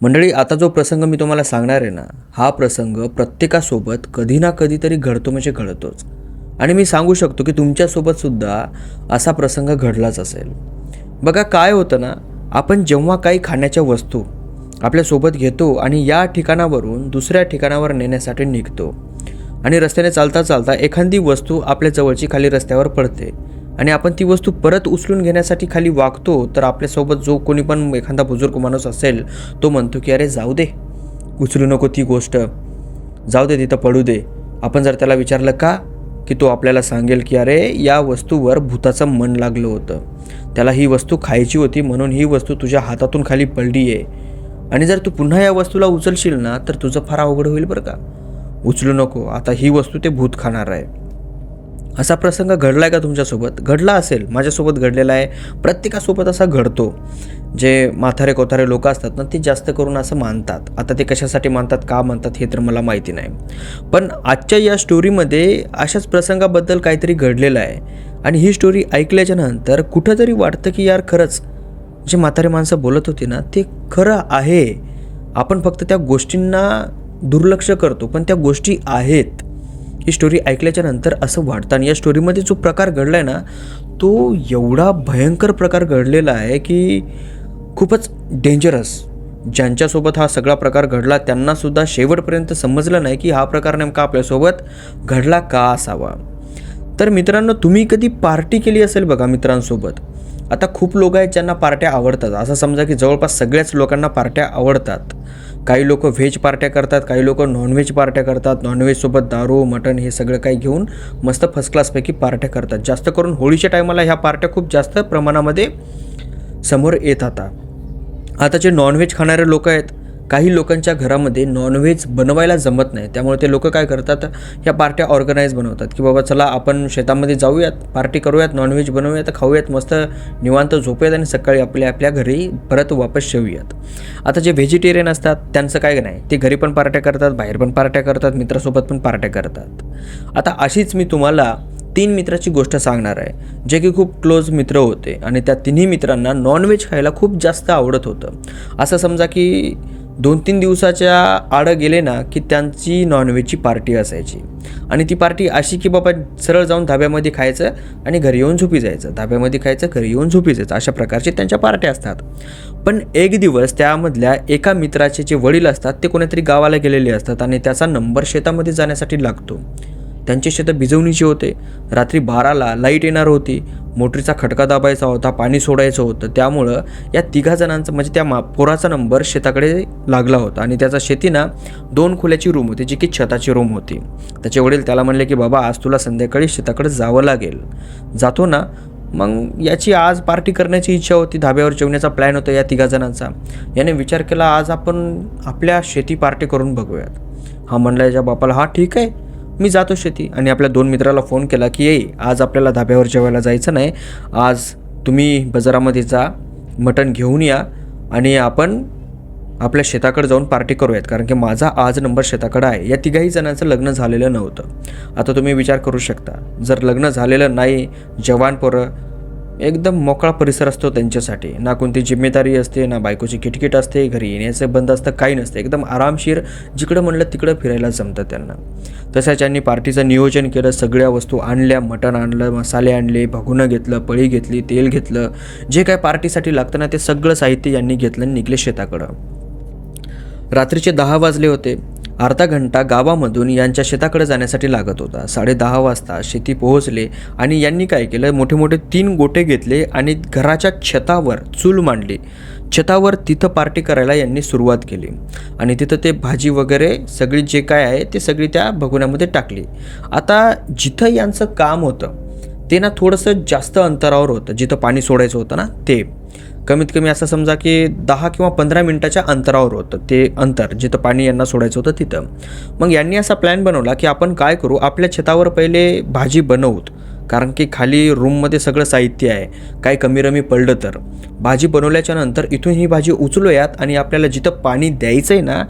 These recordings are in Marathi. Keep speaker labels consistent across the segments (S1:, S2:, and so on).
S1: मंडळी आता जो प्रसंग मी तुम्हाला सांगणार आहे ना हा प्रसंग प्रत्येकासोबत कधी ना कधीतरी घडतो म्हणजे घडतोच. आणि मी सांगू शकतो की तुमच्यासोबत सुद्धा असा प्रसंग घडलाच असेल. बघा काय होतं ना आपण जेव्हा काही खाण्याच्या वस्तू आपल्यासोबत घेतो आणि या ठिकाणावरून दुसऱ्या ठिकाणावर नेण्यासाठी निघतो आणि रस्त्याने चालता चालता एखादी वस्तू आपल्या जवळची खाली रस्त्यावर पडते आणि आपण ती वस्तू परत उचलून घेण्यासाठी खाली वागतो तर आपल्यासोबत जो कोणी पण एखादा बुजुर्ग माणूस असेल तो म्हणतो की अरे जाऊ दे. उचलू नको ती गोष्ट. जाऊ दे तिथं पडू दे. आपण जर त्याला विचारलं का की तो आपल्याला सांगेल की अरे या वस्तूवर भूताचं मन लागलं होतं. त्याला ही वस्तू खायची होती म्हणून ही वस्तू तुझ्या हातातून खाली पडली आहे आणि जर तू पुन्हा या वस्तूला उचलशील ना तर तुझं फार अवघड होईल बरं का. उचलू नको. आता ही वस्तू ते भूत खाणार आहे. असा प्रसंग घडला आहे का तुमच्यासोबत? घडला असेल माझ्यासोबत घडलेला आहे. प्रत्येकासोबत असा घडतो. जे म्हातारे कोथारे लोक असतात ना ते जास्त करून असं मानतात. आता ते कशासाठी मानतात का मानतात हे तर मला माहिती नाही. पण आजच्या या स्टोरीमध्ये अशाच प्रसंगाबद्दल काहीतरी घडलेलं आहे. आणि ही स्टोरी ऐकल्याच्या नंतर कुठंतरी वाटतं की यार खरंच जे म्हातारे माणसं बोलत होती ना ते खरं आहे. आपण फक्त त्या गोष्टींना दुर्लक्ष करतो पण त्या गोष्टी आहेत. ही स्टोरी ऐकल्याच्या नंतर असं वाटतं आणि या स्टोरीमध्ये जो प्रकार घडला आहे ना तो एवढा भयंकर प्रकार घडलेला आहे की खूपच डेंजरस ज्यांच्यासोबत हा सगळा प्रकार घडला त्यांनासुद्धा शेवटपर्यंत समजलं नाही की हा प्रकार नेमका आपल्यासोबत घडला का असावा. तर मित्रांनो तुम्ही कधी पार्टी केली असेल बघा मित्रांसोबत? आता खूप लोक आहेत ज्यांना पार्ट्या आवडतात. असं समजा की जवळपास सगळ्याच लोकांना पार्ट्या आवडतात. काही लोक व्हेज पार्ट्या करतात काही लोक नॉनव्हेज पार्ट्या करतात. नॉनव्हेजसोबत दारू मटण हे सगळं काही घेऊन मस्त फर्स्ट क्लासपैकी पार्ट्या करतात. जास्त करून होळीच्या टायमाला ह्या पार्ट्या खूप जास्त प्रमाणामध्ये समोर येत आता. आता जे नॉनव्हेज खाणारे लोक आहेत काही लोकांच्या घरामध्ये नॉनव्हेज बनवायला जमत नाही. त्यामुळे ते लोक काय करतात? ह्या पार्ट्या ऑर्गनाईज बनवतात. की बाबा चला आपण शेतामध्ये जाऊयात पार्टी करूयात नॉनव्हेज बनवूयात खाऊयात मस्त निवांत झोपूयात आणि सकाळी आपल्या आपल्या घरी परत वापस शेवूयात आता जे व्हेजिटेरियन असतात त्यांचं काय नाही. ते घरी पण पार्ट्या करतात बाहेर पण पार्ट्या करतात मित्रासोबत पण पार्ट्या करतात. आता अशीच मी तुम्हाला तीन मित्राची गोष्ट सांगणार आहे जे की खूप क्लोज मित्र होते आणि त्या तिन्ही मित्रांना नॉनव्हेज खायला खूप जास्त आवडत होतं. असं समजा की दोन तीन दिवसाच्या आडं गेले ना की त्यांची नॉनव्हेजची पार्टी असायची. आणि ती पार्टी अशी की बाबा सरळ जाऊन धाब्यामध्ये खायचं आणि घरी येऊन झोपी जायचं. धाब्यामध्ये खायचं घरी येऊन झोपी जायचं. अशा प्रकारचे त्यांच्या पार्ट्या असतात. पण एक दिवस त्यामधल्या एका मित्राचे जे वडील असतात ते कोणीतरी गावाला गेलेले असतात आणि त्याचा नंबर शेतामध्ये जाण्यासाठी लागतो. त्यांचे शेतं भिजवणीचे होते. रात्री बाराला लाइट येणार होती. मोटरीचा खटका दाबायचा होता पाणी सोडायचं होतं. त्यामुळं या तिघा जणांचा म्हणजे त्या मा पोराचा नंबर शेताकडे लागला होता आणि त्याचा शेतीना दोन खोल्याची रूम होती जी की छताची रूम होती. त्याचे वडील त्याला म्हणले की बाबा आज तुला संध्याकाळी शेताकडे जावं लागेल. जातो ना? मग याची आज पार्टी करण्याची इच्छा होती. धाब्यावर जेवण्याचा प्लॅन होता या तिघा जणांचा. याने विचार केला आज आपण आपल्या शेती पार्टी करून बघूयात. हा म्हणला याच्या बापाला हा ठीक आहे. मी जातो शेती. आणि आपल्या दोन मित्राला फोन केला की ये आज आपल्याला धाब्यावर जेवायला जायचं नाही. आज तुम्ही बाजारामध्ये जा मटण घेऊन या आणि आपण आपल्या शेताकडे जाऊन पार्टी करूयात. कारण की माझा आज नंबर शेताकडे आहे. या तिघाही जणांचं लग्न झालेलं नव्हतं. आता तुम्ही विचार करू शकता. जर लग्न झालेलं नाही जवान पोरं एकदम मोकळा परिसर असतो त्यांच्यासाठी. ना कोणती जिम्मेदारी असते ना बायकोची किटकिट असते घरी येण्याचं बंद असतं काही नसतं. एकदम आरामशीर जिकडं म्हणलं तिकडं फिरायला जमतं त्यांना. तसंच त्यांनी पार्टीचं नियोजन केलं सगळ्या वस्तू आणल्या मटण आणलं मसाले आणले भगुनं घेतलं पळी घेतली तेल घेतलं. जे काय पार्टीसाठी लागतं ना ते सगळं साहित्य यांनी घेतलं आणि निघले शेताकडं. रात्रीचे दहा वाजले होते. अर्धा घंटा गावामधून यांच्या शेताकडे जाण्यासाठी लागत होता. साडे दहा वाजता शेती पोहोचले आणि यांनी काय केलं? मोठे मोठे तीन गोटे घेतले आणि घराच्या छतावर चूल मांडली. छतावर तिथं पार्टी करायला यांनी सुरुवात केली. आणि तिथं ते भाजी वगैरे सगळी जे काय आहे ते सगळी त्या भगोन्यामध्ये टाकली. आता जिथं यांचं काम होतं ते ना थोडंसं जास्त अंतरावर होतं जिथं पाणी सोडायचं होतं ना ते. कमीत कमी असं समजा की दहा किंवा पंधरा मिनटाच्या अंतरावर होतं ते अंतर जिथं पाणी यांना सोडायचं होतं तिथं. मग यांनी असा प्लॅन बनवला की आपण काय करू आपल्या छतावर पहिले भाजी बनवूत. कारण की खाली रूममध्ये सगळं साहित्य आहे काय कमी रमी पडलं तर. भाजी बनवल्याच्या नंतर इथून ही भाजी उचलूयात आणि आपल्याला जिथं पाणी द्यायचं आहे ना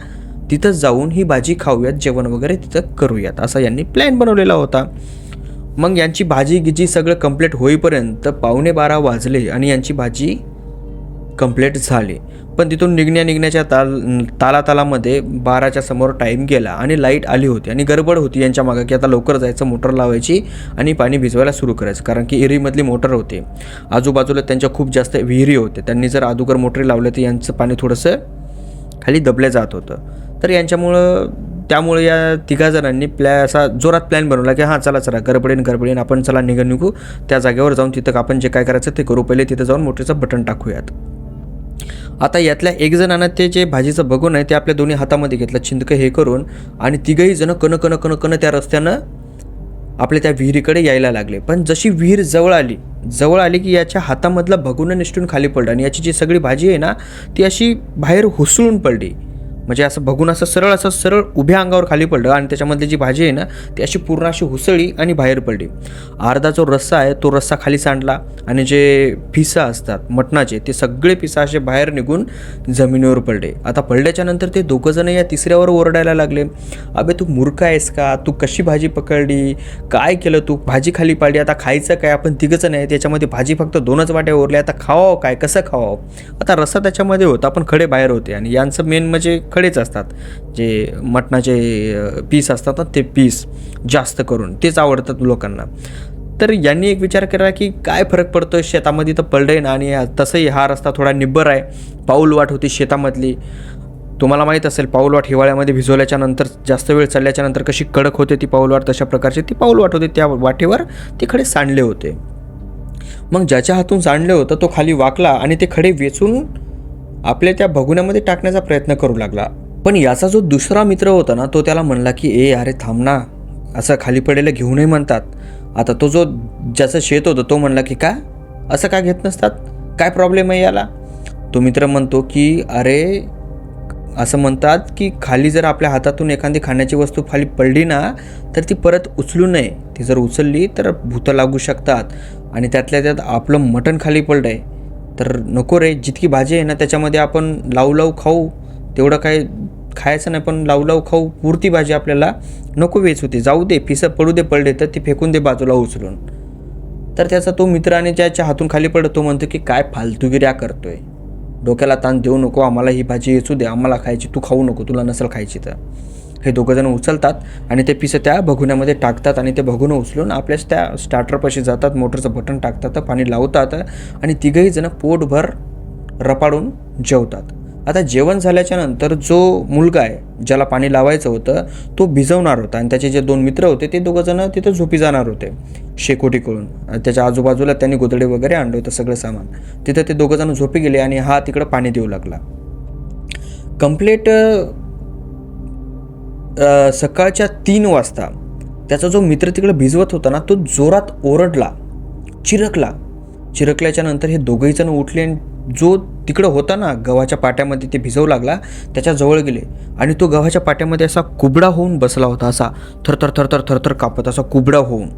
S1: तिथं जाऊन ही भाजी खाऊयात जेवण वगैरे तिथं करूयात असा यांनी प्लॅन बनवलेला होता. मग यांची भाजी गिजी सगळं कंप्लीट होईपर्यंत पावणे बारा वाजले आणि यांची भाजी कंप्लीट झाली. पण तिथून निघण्या निघण्याच्या ताल तालातालामध्ये बाराच्या समोर टाईम गेला आणि लाइट आली होती आणि गडबड होती यांच्या मागं की आता लवकर जायचं मोटर लावायची आणि पाणी भिजवायला सुरू करायचं. कारण की एरीमधली मोटर होते. आजूबाजूला त्यांच्या खूप जास्त विहिरी होते त्यांनी जर अदुगर मोटरी लावल्या तर यांचं पाणी थोडंसं खाली दबलं जात होतं. तर यांच्यामुळं त्यामुळे या तिघा जणांनी प्लॅ असा जोरात प्लॅन बनवला की हां चला चला गरबडेन गरबडेन आपण चला निघ निघू. त्या जागेवर जाऊन तिथं आपण जे काय करायचं ते करू. पहिले तिथं जाऊन मोटरीचं बटन टाकूयात. आता यातल्या एक जणानं ते जे भाजीचं बघून आहे ते आपल्या दोन्ही हातामध्ये घेतलं चिंदकं हे करून. आणि तिघही जण कण कण कन कण त्या रस्त्यानं आपल्या त्या विहिरीकडे यायला लागले. पण जशी विहीर जवळ आली जवळ आली की याच्या हातामधला भगुनं निष्ठून खाली पडलं. आणि याची जी सगळी भाजी आहे ना ती अशी बाहेर हुसळून पडली. म्हणजे असं बघून असं सरळ असं सरळ उभ्या अंगावर खाली पडलं आणि त्याच्यामधली जी भाजी आहे ना ती अशी पूर्ण अशी हुसळी आणि बाहेर पडली. अर्धा जो रस्सा आहे तो रस्सा खाली सांडला आणि जे पिसा असतात मटणाचे ते सगळे पिसा असे बाहेर निघून जमिनीवर पडले. आता पडल्याच्या नंतर ते दोघंजणं या तिसऱ्यावर ओरडायला लागले. अबे तू मूर्ख आहेस का? तू कशी भाजी पकडली? काय केलं तू? भाजी खाली पाडली. आता खायचं काय? आपण तिघंच नाही त्याच्यामध्ये भाजी फक्त दोनच वाट्या ओरल्या. आता खावावं काय? कसं खावावं? आता रस्सा त्याच्यामध्ये होता पण खडे बाहेर होते आणि यांचं मेन म्हणजे खडेच असतात. जे मटणाचे पीस असतात ना ते पीस जास्त करून तेच आवडतात लोकांना. तर यांनी एक विचार केला की काय फरक पडतो शेतामध्ये तर पलडेन ना आणि तसंही हा रस्ता थोडा निब्बर आहे. पाऊल वाट होती शेतामधली. तुम्हाला माहीत असेल पाऊलवाट हिवाळ्यामध्ये भिजवल्याच्या नंतर जास्त वेळ चालल्याच्या नंतर कशी कडक होते ती पाऊलवाट तशा प्रकारची ती पाऊलवाट होती. त्या वाटेवर ते खडे सांडले होते. मग ज्याच्या हातून सांडले होतं तो खाली वाकला आणि ते खडे वेचून आपल्या त्या भगुण्यामध्ये टाकण्याचा प्रयत्न करू लागला. पण याचा जो दुसरा मित्र होता ना तो त्याला म्हणला की ए अरे थांब ना. असं खाली पडेलं घेऊ नये म्हणतात. आता तो जो ज्याचं शेत होतं तो म्हणला की काय असं काय घेत नसतात? काय प्रॉब्लेम आहे याला? तो मित्र म्हणतो की अरे असं म्हणतात की खाली जर आपल्या हातातून एखादी खाण्याची वस्तू खाली पडली ना तर ती परत उचलू नये. ती जर उचलली तर भूतं लागू शकतात. आणि त्यातल्या त्यात आपलं मटण खाली पडलं आहे तर नको रे जितकी भाजी आहे ना त्याच्यामध्ये आपण लावू लावू खाऊ. तेवढं काय खायचं नाही पण लावू लावू खाऊ. पुरती भाजी आपल्याला नको वेच होती. जाऊ दे फिसं पडू दे पडले तर ती फेकून दे बाजूला उचलून. तर त्याचा तो मित्राने ज्याच्या हातून खाली पडत तो म्हणतो की काय फालतूगिऱ्या करतोय? डोक्याला ताण देऊ नको आम्हाला ही भाजी येचू दे आम्हाला खायची तू खाऊ नको तुला नसेल खायची तर. हे दोघंजण उचलतात आणि ते पिसं त्या भगुण्यामध्ये टाकतात आणि ते भगुनं उचलून आपल्याच त्या स्टार्टरपाशी जातात मोटरचं बटन टाकतात पाणी लावतात आणि तिघही जणं पोटभर रपाडून जेवतात. आता जेवण झाल्याच्यानंतर जो मुलगा आहे ज्याला पाणी लावायचं होतं तो भिजवणार होता आणि त्याचे जे दोन मित्र होते ते दोघंजणं तिथं झोपी जाणार होते शेकोटीकडून. आणि त्याच्या आजूबाजूला त्यांनी गोदडे वगैरे आणलं होतं सगळं सामान. तिथं ते दोघंजणं झोपी गेले आणि हा तिकडं पाणी देऊ लागला. कम्प्लेट सकाळच्या तीन वाजता त्याचा जो मित्र तिकडे भिजवत होता ना तो जोरात ओरडला चिरकला. चिरकल्याच्या नंतर हे दोघंही जण उठले आणि जो तिकडं होता ना गव्हाच्या पाट्यामध्ये ते भिजवू लागला त्याच्याजवळ गेले आणि तो गव्हाच्या पाट्यामध्ये असा कुबडा होऊन बसला होता असा थरथर थरथर थरथर कापत असा कुबडा होऊन.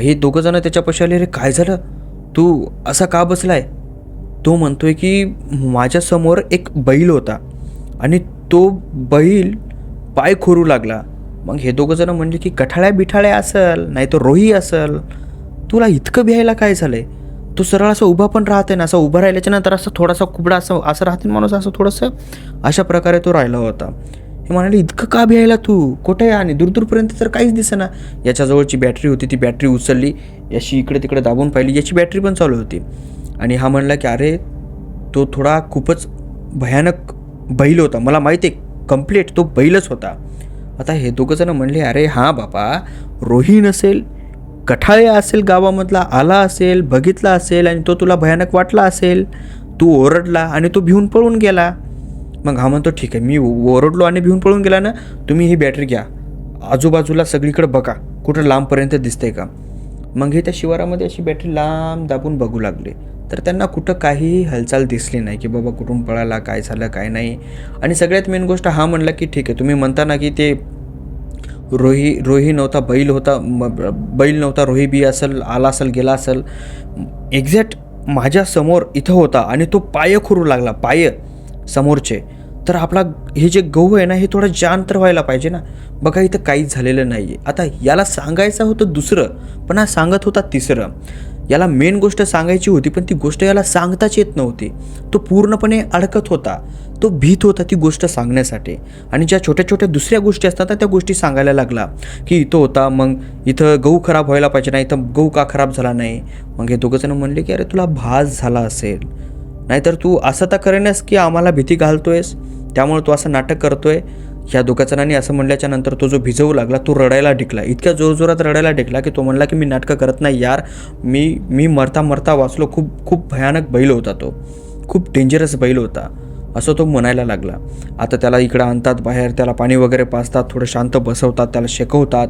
S1: हे दोघं जण त्याच्यापाशी आले अरे काय झालं? तू असा का बसलाय? तो म्हणतोय की माझ्यासमोर एक बैल होता आणि तो बैल पाय खोरू लागला. मग हे दोघं जण म्हणले की कठाळ्या बिठाळ्या असल नाही तर रोही असल. तुला इतकं भ्यायला काय झालंय? तो सरळ असं उभा पण राहते ना असं उभा राहिल्याच्या नंतर असं थोडासा कुबडा असं असं राहते ना माणूस असं थोडंसं अशा प्रकारे तो राहिला होता. हे म्हणाले इतकं का भ्यायला तू? कुठे आहे आणि दूरदूरपर्यंत तर काहीच दिसेना. याच्याजवळची बॅटरी होती ती बॅटरी उचलली याची इकडे तिकडे दाबून पाहिली याची बॅटरी पण चालू होती. आणि हा म्हणला की अरे तो थोडा खूपच भयानक बैल होता. मला माहिती आहे कंप्लीट तो बैलच होता. आता हे दोघं जण म्हणले अरे हां बाबा रोही नसेल कठाळे असेल गावामधला आला असेल बघितला असेल आणि तो तुला भयानक वाटला असेल तू ओरडला आणि तो भिवून पळून गेला. मग हा म्हणतो ठीक आहे मी ओरडलो आणि भिवून पळून गेला ना तुम्ही ही बॅटरी घ्या. आजूबाजूला सगळीकडे बघा कुठं लांबपर्यंत दिसतंय का? मग हे त्या शिवारामध्ये अशी बॅटरी लांब दाबून बघू लागले. तर त्यांना कुठं काहीही हालचाल दिसली नाही की बाबा कुठून पळाला काय झालं काय नाही. आणि सगळ्यात मेन गोष्ट हा म्हणला की ठीक आहे तुम्ही म्हणता ना की ते रोही रोही नव्हता बैल होता बैल नव्हता रोही बी असेल आला असेल गेला असेल. एक्झॅक्ट माझ्यासमोर इथं होता आणि तो पाय खुरू लागला पाय समोरचे. तर आपला हे जे गहू आहे ना हे थोडं जान तर व्हायला पाहिजे ना. बघा इथं काहीच झालेलं नाही आहे आता याला सांगायचं होतं दुसरं पण हा सांगत होता तिसरं. याला मेन गोष्ट सांगायची होती पण ती गोष्ट याला सांगताच येत नव्हती. तो पूर्णपणे अडकत होता. तो भीत होता ती गोष्ट सांगण्यासाठी. आणि ज्या छोट्या छोट्या दुसऱ्या गोष्टी असतात त्या गोष्टी सांगायला लागला. की इथं होता मग इथं गहू खराब व्हायला पाहिजे ना इथं गहू का खराब झाला नाही? मग हे दोघंजणं म्हणले की अरे तुला भास झाला असेल. नाहीतर तू असं तर करेनस की आम्हाला भीती घालतोयस? त्यामुळे तो असं नाटक करतोय ह्या दोघा असं म्हणल्याच्या नंतर तो जो भिजवू लागला तो रडायला टिकला. इतक्या जोरजोरात रडायला टिकला की तो म्हणला की मी नाटकं करत नाही यार. मी मी मरता मरता वाचलो खूप खूप भयानक बैल होता तो. खूप डेंजरस बैल होता. असं तो म्हणायला लागला. आता त्याला इकडं आणतात बाहेर त्याला पाणी वगैरे पाजतात थोडं शांत बसवतात त्याला शेकवतात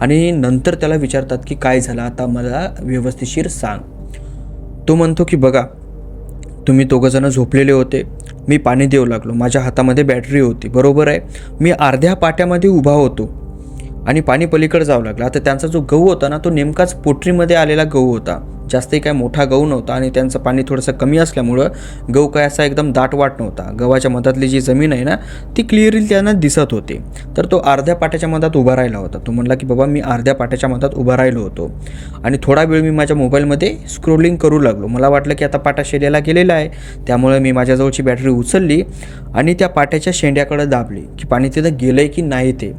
S1: आणि नंतर त्याला विचारतात की काय झालं? आता मला व्यवस्थिशीर सांग. तो म्हणतो की बघा तुम्ही दोघंजणं झोपलेले होते. मी पाणी देऊ लागलो. माझ्या हातामध्ये बॅटरी होती. बरोबर आहे. मी अर्ध्या पाट्यामध्ये उभा होतो. आणि पाणी पलीकडे जावं लागलं. आता त्यांचा जो गहू होता ना तो नेमकाच पोटरीमध्ये आलेला गहू होता. जास्तही काय मोठा गहू नव्हता आणि त्यांचं पाणी थोडंसं कमी असल्यामुळं गहू काय असा एकदम दाटवाट नव्हता. गव्हाच्या मधातली जी जमीन आहे ना ती क्लिअरली त्यांना दिसत होती. तर तो अर्ध्या पाट्याच्या मधात उभा राहिला होता. तो म्हणला की बाबा मी अर्ध्या पाट्याच्या मधात उभा राहिलो होतो. आणि थोडा वेळ मी माझ्या मोबाईलमध्ये स्क्रोलिंग करू लागलो. मला वाटलं की आता पाटा शेड्याला गेलेला आहे. त्यामुळे मी माझ्याजवळची बॅटरी उचलली आणि त्या पाट्याच्या शेंड्याकडे दाबली की पाणी तिथं गेलं आहे की नाही ते.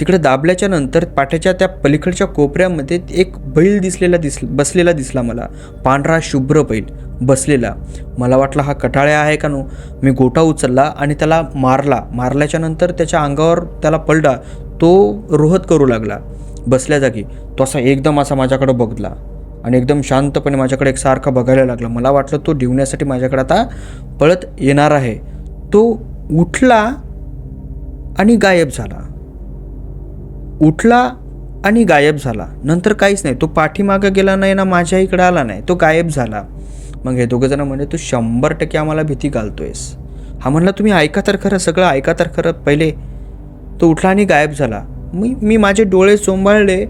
S1: तिकडे दाबल्याच्या नंतर पाट्याच्या त्या पलीकडच्या कोपऱ्यामध्ये एक बैल दिसलेला दिस बसलेला दिसला मला. पांढरा शुभ्र बैल बसलेला. मला वाटलं हा कटाळ्या आहे का नो? मी गोटा उचलला आणि त्याला मारला. मारल्याच्या नंतर त्याच्या अंगावर त्याला पडला तो रोहत करू लागला. बसल्या जागी तो असा एकदम असा माझ्याकडे बघला आणि एकदम शांतपणे माझ्याकडे एक सारखा बघायला लागला. मला वाटलं तो डिवण्यासाठी माझ्याकडे आता पळत येणार आहे. तो उठला आणि गायब झाला. उठला आणि गायब झाला. नंतर काहीच नाही. तो पाठीमागं गेला नाही ना माझ्या इकडे आला नाही. तो गायब झाला. मग हे दोघंजणं म्हणजे म्हणे तू शंभर टक्के आम्हाला भीती घालतोयस. हा म्हणला तुम्ही ऐका तर खरं सगळं ऐका तर खरं. पहिले तो उठला आणि गायब झाला. मी मी माझे डोळे चोंबाळले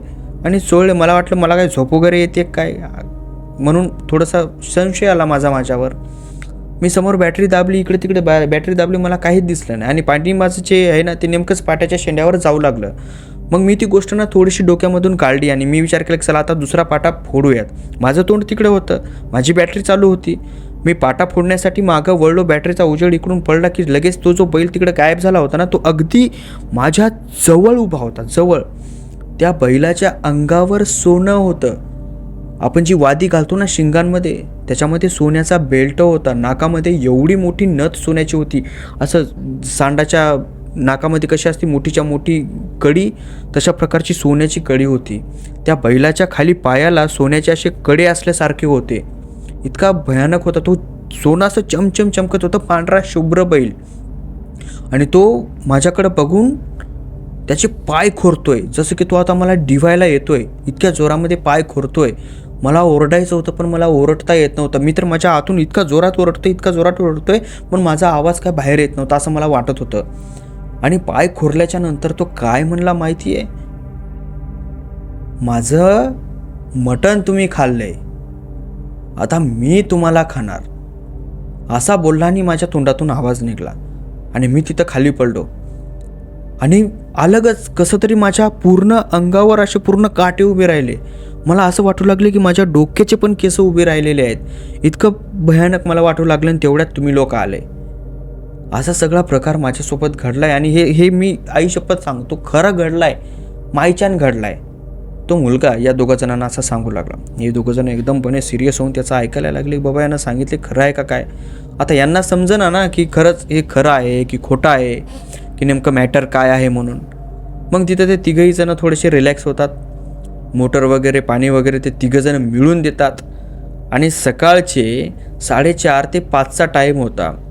S1: आणि चोळले मला वाटलं मला काय झोप वगैरे येते काय? म्हणून थोडासा संशय आला माझा माझ्यावर. मी समोर बॅटरी दाबली इकडे तिकडे बॅ बॅटरी दाबली मला काहीच दिसलं नाही. आणि पाणी माझं जे आहे ना ते नेमकंच पाट्याच्या शेंड्यावर जाऊ लागलं. मग मी ती गोष्ट ना थोडीशी डोक्यामधून काढली आणि मी विचार केला की चला आता दुसरा पाटा फोडूयात. माझं तोंड तिकडे होतं. माझी बॅटरी चालू होती. मी पाटा फोडण्यासाठी मागं वळलो. बॅटरीचा उजेड इकडून पडला की लगेच तो जो बैल तिकडे गायब झाला होता ना तो अगदी माझ्या जवळ उभा होता जवळ. त्या बैलाच्या अंगावर सोनं होतं. आपण जी वादी घालतो ना शिंगांमध्ये त्याच्यामध्ये सोन्याचा बेल्ट होता. नाकामध्ये एवढी मोठी नथ सोन्याची होती. असं सांडाच्या नाकामध्ये कशी असती? मोठीच्या मोठी कडी तशा प्रकारची सोन्याची कडी होती. त्या बैलाच्या खाली पायाला सोन्याचे असे कडे असल्यासारखे होते. इतका भयानक होता तो. सोनं असं चमचम चमकत होतं पांढरा शुभ्र बैल. आणि तो माझ्याकडं बघून त्याचे पाय खोरतोय. जसं की तो आता मला डिवायला येतोय. इतक्या जोरामध्ये पाय खोरतोय. मला ओरडायचं होतं पण मला ओरडता येत नव्हतं. मी तर माझ्या आतून इतका जोरात ओरडतो इतका जोरात ओरडतोय पण माझा आवाज काय बाहेर येत नव्हता असं मला वाटत होतं. आणि पाय खोरल्याच्या नंतर तो काय म्हणला माहिती आहे माझं मटण तुम्ही खाल्लंय. आता मी तुम्हाला खाणार. असा बोलला आणि माझ्या तोंडातून आवाज निघाला आणि मी तिथं खाली पडलो. आणि अलगच कसं तरी माझ्या पूर्ण अंगावर असे पूर्ण काटे उभे राहिले. मला असं वाटू लागले की माझ्या डोक्याचे पण केस उभे राहिलेले आहेत. इतकं भयानक मला वाटू लागलं आणि तेवढ्यात तुम्ही लोक आले. असा सगळा प्रकार माझ्यासोबत घडलाय आणि हे हे मी आई शपथ सांगतो खरं घडलाय घडला घडलाय. तो मुलगा या दोघा जणांना असा सांगू लागला. हे दोघं जण एकदमपणे सिरियस होऊन त्याचं ऐकायला लागले बाबा यांना सांगितले खरं आहे का काय? आता यांना समजना ना की खरंच हे खरं आहे की खोटं आहे की नेमकं मॅटर काय आहे म्हणून. मग तिथं ते तिघही जणं थोडेसे रिलॅक्स होतात. मोटर वगैरे पाणी वगैरे ते तिघंजणं मिळून देतात. आणि सकाळचे साडेचार ते पाचचा टाईम होता.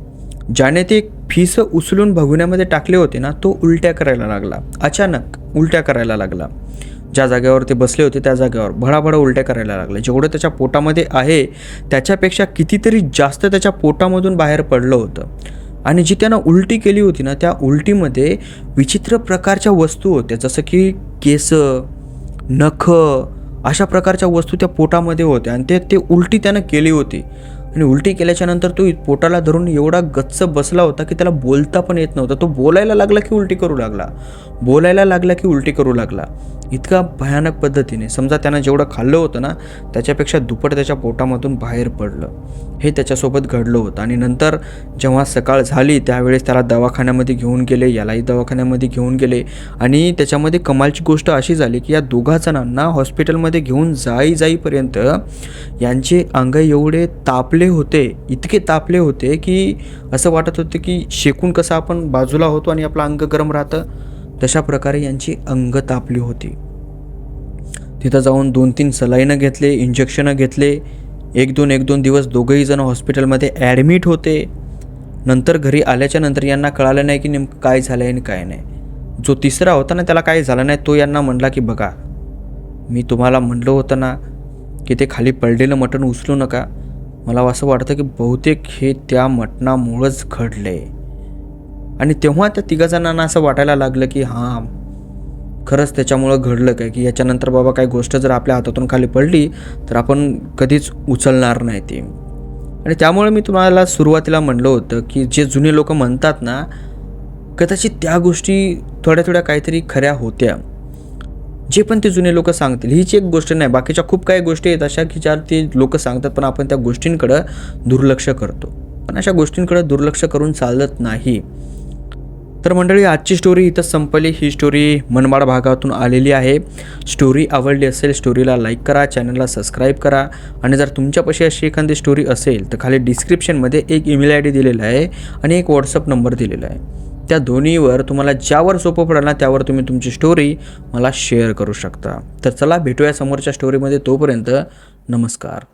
S1: ज्याने ते फीस उचलून भगुण्यामध्ये टाकले होते ना तो उलट्या करायला लागला. अचानक उलट्या करायला लागला. ज्या जागेवर ते बसले होते त्या जागेवर भडाभडा उलट्या करायला लागले. जेवढं त्याच्या पोटामध्ये आहे त्याच्यापेक्षा कितीतरी जास्त त्याच्या पोटामधून बाहेर पडलं होतं. आणि जी त्यानं उलटी केली होती ना त्या उलटीमध्ये विचित्र प्रकारच्या वस्तू होत्या. जसं की केस नख अशा प्रकारच्या वस्तू त्या पोटामध्ये होत्या. आणि ते ते उलटी त्यानं केली होती. आणि उलटी केल्याच्यानंतर तो पोटाला धरून एवढा गच्च बसला होता की त्याला बोलता पण येत नव्हतं. तो बोलायला लागला की उलटी करू लागला? बोलायला लागला की उलटी करू लागला? इतका भयानक पद्धतीने समजा त्यानं जेवढं खाल्लं होतं ना त्याच्यापेक्षा दुप्पट त्याच्या पोटामधून बाहेर पडलं. हे त्याच्यासोबत घडलं होतं आणि नंतर जेव्हा सकाळ झाली त्यावेळेस त्याला दवाखान्यामध्ये घेऊन गेले यालाही दवाखान्यामध्ये घेऊन गेले आणि त्याच्यामध्ये कमालची गोष्ट अशी झाली की या दोघा जणांना हॉस्पिटलमध्ये घेऊन जाई जाईपर्यंत यांचे अंग एवढे तापले होते इतके तापले होते की असं वाटत होतं की शेकून कसं आपण बाजूला होतो आणि आपलं अंग गरम राहतं? तशा प्रकारे यांची अंग तापली होती. तिथं जाऊन दोन तीन सलाईनं घेतले इंजेक्शनं घेतले. एक दोन एक दोन दिवस दोघंही जण हॉस्पिटलमध्ये ॲडमिट होते. नंतर घरी आल्याच्यानंतर यांना कळालं नाही की नेमकं काय झालं आहे आणि काय नाही. जो तिसरा होता ना त्याला काय झालं नाही तो यांना म्हणला की बघा मी तुम्हाला म्हणलं होतं ना की ते खाली पडलेलं मटण उचलू नका. मला असं वाटतं की बहुतेक हे त्या मटणामुळंच घडलं आहे आणि तेव्हा त्या तिघाजणांना असं वाटायला लागलं की हां खरंच त्याच्यामुळं घडलं काय? की याच्यानंतर बाबा काही गोष्ट जर आपल्या हातातून खाली पडली तर आपण कधीच उचलणार नाही ती. आणि त्यामुळे मी तुम्हाला सुरुवातीला म्हणलं होतं की जे जुने लोक म्हणतात ना कदाचित त्या गोष्टी थोड्या थोड्या काहीतरी खऱ्या होत्या. जे पण ते जुने लोक सांगतील हीच एक गोष्ट नाही. बाकीच्या खूप काही गोष्टी आहेत अशा की ज्या ते लोक सांगतात पण आपण त्या गोष्टींकडं दुर्लक्ष करतो. पण अशा गोष्टींकडे दुर्लक्ष करून चालत नाही. तर मंडळी आजची स्टोरी इथं संपली. ही स्टोरी मनमाड भागातून आलेली आहे. स्टोरी आवडली असेल स्टोरीला लाईक करा चॅनलला सबस्क्राईब करा. आणि जर तुमच्यापाशी अशी एखादी स्टोरी असेल तर खाली डिस्क्रिप्शनमध्ये एक ईमेल आय डी दिलेला आहे आणि एक व्हॉट्सअप नंबर दिलेला आहे. त्या दोन्हीवर तुम्हाला ज्यावर सोपं पडेल ना त्यावर तुम्ही तुमची स्टोरी मला शेअर करू शकता. तर चला भेटूया समोरच्या स्टोरीमध्ये तोपर्यंत. नमस्कार.